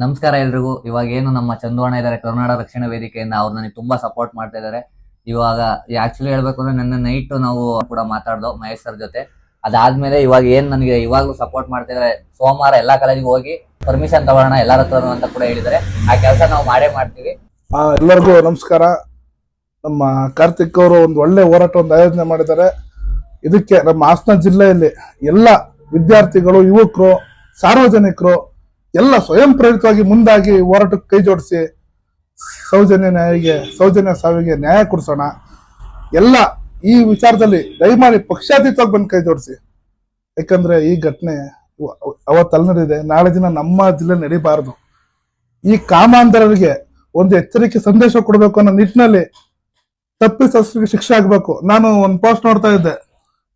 ನಮಸ್ಕಾರ ಎಲ್ರಿಗೂ. ಇವಾಗ ಏನು ನಮ್ಮ ಚಂದೋಣ ಇದಾರೆ ಕರ್ನಾಟಕ ರಕ್ಷಣಾ ವೇದಿಕೆಯಿಂದ ಅವ್ರು ನನಗೆ ತುಂಬಾ ಸಪೋರ್ಟ್ ಮಾಡ್ತಾ ಇದ್ದಾರೆ ಇವಾಗ ಆಕ್ಚುಲಿ ಹೇಳ್ಬೇಕು ಅಂದ್ರೆ ನನ್ನ ನೈಟ್ ನಾವು ಕೂಡ ಮಾತಾಡ್ದೋ ಮಹೇಶ್ ಸರ್ ಜೊತೆ. ಅದಾದ್ಮೇಲೆ ಇವಾಗ ಏನ್ ನನಗೆ ಇವಾಗ್ಲೂ ಸಪೋರ್ಟ್ ಮಾಡ್ತಾ ಇದ್ದಾರೆ ಸೋಮವಾರ ಎಲ್ಲಾ ಕಾಲೇಜಿಗೆ ಹೋಗಿ ಪರ್ಮಿಷನ್ ತಗೊಳ್ಳೋಣ ಎಲ್ಲಾರ ಹತ್ರನು ಅಂತ ಕೂಡ ಹೇಳಿದ್ದಾರೆ. ಆ ಕೆಲಸ ನಾವು ಮಾಡೇ ಮಾಡ್ತೀವಿ. ಎಲ್ಲರಿಗೂ ನಮಸ್ಕಾರ. ನಮ್ಮ ಕಾರ್ತಿಕ್ ಅವರು ಒಂದು ಒಳ್ಳೆ ಹೋರಾಟ ಒಂದು ಆಯೋಜನೆ ಮಾಡಿದ್ದಾರೆ. ಇದಕ್ಕೆ ನಮ್ಮ ಹಾಸನ ಜಿಲ್ಲೆಯಲ್ಲಿ ಎಲ್ಲ ವಿದ್ಯಾರ್ಥಿಗಳು, ಯುವಕರು, ಸಾರ್ವಜನಿಕರು ಎಲ್ಲ ಸ್ವಯಂ ಪ್ರೇರಿತವಾಗಿ ಮುಂದಾಗಿ ಹೋರಾಟಕ್ಕೆ ಕೈ ಜೋಡಿಸಿ ಸೌಜನ್ಯ ನ್ಯಾಯಿಗೆ, ಸೌಜನ್ಯ ಸಾವಿಗೆ ನ್ಯಾಯ ಕೊಡಿಸೋಣ. ಎಲ್ಲ ಈ ವಿಚಾರದಲ್ಲಿ ದಯಮಾಡಿ ಪಕ್ಷಾತೀತವಾಗಿ ಬಂದು ಕೈ ಜೋಡಿಸಿ. ಯಾಕಂದ್ರೆ ಈ ಘಟನೆ ಅವತ್ತಲ್ಲಿ ನಡೆದಿದೆ ನಾಳೆ ದಿನ ನಮ್ಮ ಜಿಲ್ಲೆ ನಡೀಬಾರದು. ಈ ಕಾಮಾಂಧರಿಗೆ ಒಂದು ಎಚ್ಚರಿಕೆ ಸಂದೇಶ ಕೊಡಬೇಕು ಅನ್ನೋ ನಿಟ್ಟಿನಲ್ಲಿ ತಪ್ಪಿತಸ್ಥರಿಗೆ ಶಿಕ್ಷೆ ಆಗ್ಬೇಕು. ನಾನು ಒಂದು ಪೋಸ್ಟ್ ನೋಡ್ತಾ ಇದ್ದೆ.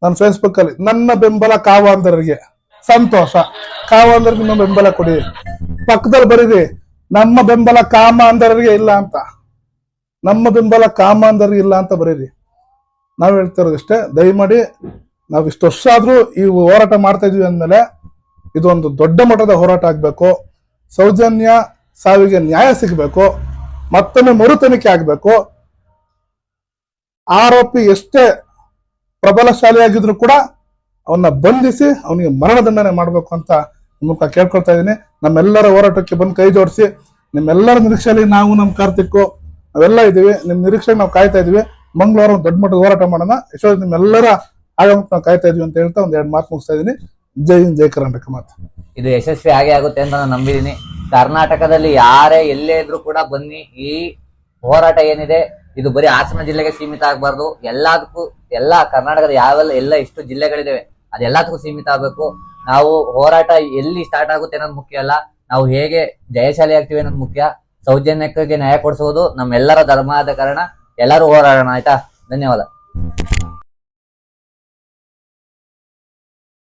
ನನ್ನ ಫೇಸ್ಬುಕ್ ಅಲ್ಲಿ, ನನ್ನ ಬೆಂಬಲ ಕಾವಾಂಧರಿಗೆ ಸಂತೋಷ. ಕಾವಾಂಧರಿಗೆ ನಿಮ್ಮ ಬೆಂಬಲ ಕೊಡಿ. ಪಕ್ಕದಲ್ಲಿ ಬರೀರಿ, ನಮ್ಮ ಬೆಂಬಲ ಕಾಮಾಂಧರಿಗೆ ಇಲ್ಲ ಅಂತ. ನಮ್ಮ ಬೆಂಬಲ ಕಾಮಾಂಧರಿಗೆ ಇಲ್ಲ ಅಂತ ಬರೀರಿ. ನಾವು ಹೇಳ್ತಾ ಇರೋದು ಇಷ್ಟೇ ದಯಮಾಡಿ ನಾವು ಇಷ್ಟು ವರ್ಷ ಆದ್ರೂ ಈ ಹೋರಾಟ ಮಾಡ್ತಾ ಇದೀವಿ ಅಂದ್ಮೇಲೆ ಇದೊಂದು ದೊಡ್ಡ ಮಟ್ಟದ ಹೋರಾಟ ಆಗ್ಬೇಕು. ಸೌಜನ್ಯ ಸಾವಿಗೆ ನ್ಯಾಯ ಸಿಗಬೇಕು. ಮತ್ತೊಮ್ಮೆ ಮರು ತನಿಖೆ ಆಗಬೇಕು. ಆರೋಪಿ ಎಷ್ಟೇ ಪ್ರಬಲಶಾಲಿಯಾಗಿದ್ರು ಕೂಡ ಅವನ್ನ ಬಂಧಿಸಿ ಅವನಿಗೆ ಮರಣದಂಡನೆ ಮಾಡಬೇಕು ಅಂತ ನಿಮ್ಮಕ್ಕ ಕೇಳ್ಕೊಳ್ತಾ ಇದ್ದೀನಿ ನಮ್ಮೆಲ್ಲರ ಹೋರಾಟಕ್ಕೆ ಬಂದು ಕೈ ಜೋಡಿಸಿ, ನಿಮ್ಮೆಲ್ಲರ ನಿರೀಕ್ಷೆಯಲ್ಲಿ ನಾವು ನಮ್ಮ ಕಾರ್ತಿಕ್ಕು, ನಾವೆಲ್ಲ ಇದ್ದೀವಿ. ನಿಮ್ಮ ನಿರೀಕ್ಷೆಗೆ ನಾವು ಕಾಯ್ತಾ ಇದ್ವಿ ಮಂಗಳವಾರ ಒಂದು ದೊಡ್ಡ ಮಟ್ಟದ ಹೋರಾಟ ಮಾಡೋಣ. ಎಷ್ಟೋ ನಿಮ್ಮೆಲ್ಲರ ಆಗಮಕ್ಕೆ ನಾವು ಕಾಯ್ತಾ ಇದ್ವಿ ಅಂತ ಹೇಳ್ತಾ ಒಂದ್ ಎರಡು ಮಾತು ಮುಗಿಸ್ತಾ ಇದೀನಿ. ಜೈ ಹಿಂದ್, ಜೈ ಕರ್ನಾಟಕ ಮಾತು. ಇದು ಯಶಸ್ವಿ ಆಗೇ ಆಗುತ್ತೆ ಅಂತ ನಾನು ನಂಬಿದೀನಿ ಕರ್ನಾಟಕದಲ್ಲಿ ಯಾರೇ ಎಲ್ಲೇ ಇದ್ರು ಕೂಡ ಬನ್ನಿ. ಈ ಹೋರಾಟ ಏನಿದೆ, ಇದು ಬರೀ ಹಾಸನ ಜಿಲ್ಲೆಗೆ ಸೀಮಿತ ಆಗಬಾರ್ದು. ಎಲ್ಲದಕ್ಕೂ, ಎಲ್ಲಾ ಕರ್ನಾಟಕದ ಯಾವೆಲ್ಲ, ಎಲ್ಲ ಎಷ್ಟು ಜಿಲ್ಲೆಗಳಿದಾವೆ. ಅದೆಲ್ಲದಕ್ಕೂ ಸೀಮಿತ ಆಗಬೇಕು. ನಾವು ಹೋರಾಟ ಎಲ್ಲಿ ಸ್ಟಾರ್ಟ್ ಆಗುತ್ತೆ ಅನ್ನೋದು ಮುಖ್ಯ ಅಲ್ಲ. ನಾವು ಹೇಗೆ ಜಯಶಾಲಿ ಆಗ್ತೀವಿ ಅನ್ನೋದು ಮುಖ್ಯ. ಸೌಜನ್ಯಕ್ಕೆ ನ್ಯಾಯ ಕೊಡಿಸೋದು ನಮ್ಮೆಲ್ಲರ ಧರ್ಮ ಆದ ಕಾರಣ ಎಲ್ಲರೂ ಹೋರಾಡೋಣ, ಆಯ್ತಾ? ಧನ್ಯವಾದ.